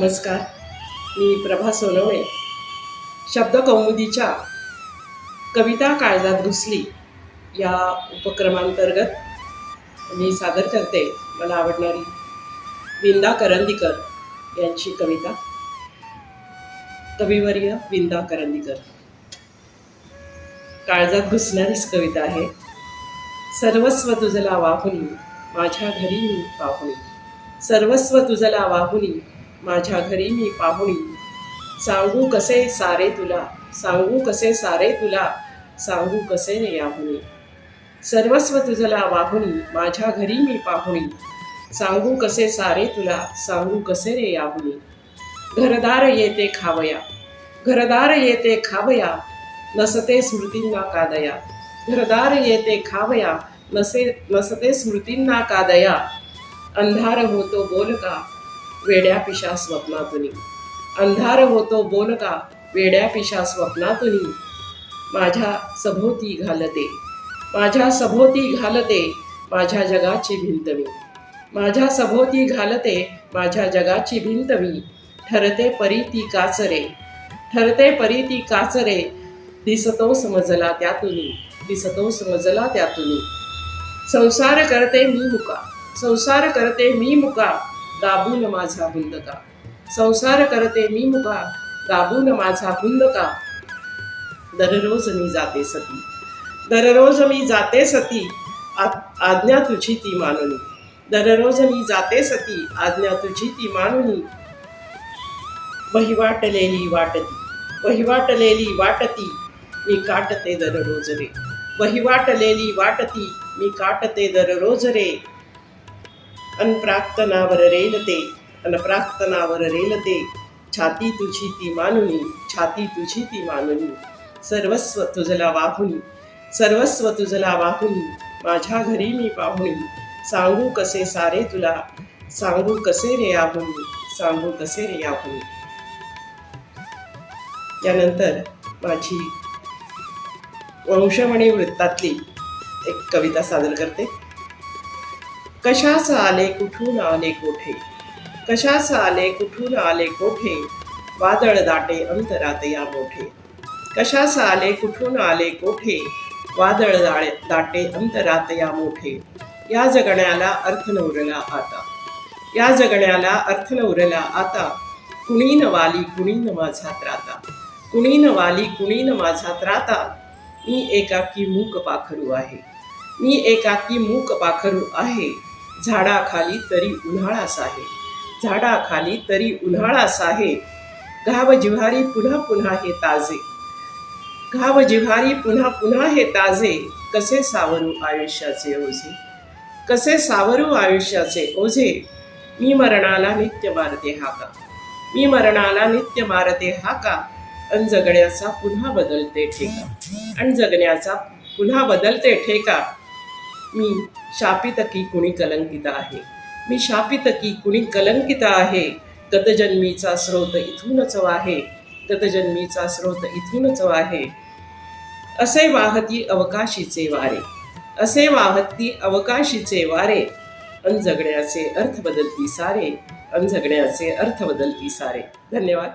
नमस्कार मी प्रभा सोनवणे. शब्दकौमुदीच्या कविता काळजात घुसली या उपक्रमांतर्गत मी सादर करते मला आवडणारी विंदा करंदीकर यांची कविता. कविवर्य विंदा करंदीकर. काळजात घुसणारीच कविता आहे. सर्वस्व तुझला वाहुनी माझ्या घरी मी पाहुणी सर्वस्व तुझला वाहुनी माझ्या घरी मी पाहुणी. सांगू कसे सारे तुला सांगू कसे सारे तुला सांगू कसे ने याहुनी सर्वस्व तुझला वाहुनी माझ्या घरी मी पाहुणी. सांगू कसे सारे तुला सांगू कसे रे याहुनी घरदार येते खावया घरदार येते खावया नसते स्मृतींना कादया घरदार येते खावया नसे नसते स्मृतींना कादया अंधार होतो बोल का वेड्या पिशा स्वप्नातुनी. अंधार होतो बोल का वेड्या पिशा स्वप्नातुनी. माझ्या सभोवती घालते. माझ्या सभोवती घालते माझ्या जगाची भिंत मी माझ्या सभोवती घालते माझ्या जगाची भिंत मी ठरते परी ती काचरे. ठरते परी ती काचरे. दिसतो समजला त्यातुनी. दिसतो समजला त्यातुनी. संसार करते मी मुका. संसार करते मी मुका. दाबून माझा हुंदका. संसार करते मी मुका दाबून माझा हुंदका. दररोज मी जाते सती. दररोज मी जाते सती आज्ञा तुझी ती मानुनी. दररोज मी जाते सती आज्ञा तुझी ती मानुनी. वहिवाटलेली वाटती वहिवाटलेली वाटती मी काटते दररोज रे. वहिवाटलेली वाटती मी काटते दररोज रे. अनप्राक्तनावर रेलते अनप्राक्तनावर रेलते. छाती तुझी ती मानुनी छाती तुझी ती मानुनी. सर्वस्व तुझला वाहुनी सर्वस्व तुझला वाहुनी. माझ्या घरी मी पाहुणी सांगू कसे सारे तुला सांगू कसे रे आहुनी सांगू कसे रे आहुनी. त्यानंतर माझी वंशमणी वृत्तातली एक कविता सादर करते. कशास आले कुठून आले कोठे? कशास आले कुठून आले कोठे? वादळ दाटे अंतरात या मोठे. कशास आले कुठून आले कोठे? वादळ दाटे अंतरात या मोठे. या जगण्याला अर्थ नवरला आता. या जगण्याला अर्थ नवरला आता. कुणी नवाली वाली कुणी न माझा त्राता. कुणी नवाली वाली कुणी न माझा त्राता. मी एकाकी मूक पाखरू आहे. मी एकाकी मूक पाखरू आहे. झाडाखाली तरी उन्हाळा आहे. झाडाखाली तरी उन्हाळा आहे. घाव जिव्हारी पुन्हा पुन्हा हे ताजे. घाव जिव्हारी पुन्हा पुन्हा हे ताजे. कसे सावरू आयुष्याचे ओझे? कसे सावरू आयुष्याचे ओझे? मी मरणाला नित्य मारते हाका मी मरणाला नित्य मारते हाका अन जगण्याचा पुन्हा बदलते ठेका. आणि जगण्याचा पुन्हा बदलते ठेका. मी शापित की कुणी कलंकित आहे. मी शापित की कुणी कलंकित आहे. गतजन्मीचा स्रोत इथूनच आहे गतजन्मीचा स्रोत इथूनच आहे असे वाहती अवकाशीचे वारे. असे वाहती अवकाशीचे वारे. अन जगण्याचे अर्थ बदलती सारे. अन जगण्याचे अर्थ बदलती सारे. धन्यवाद.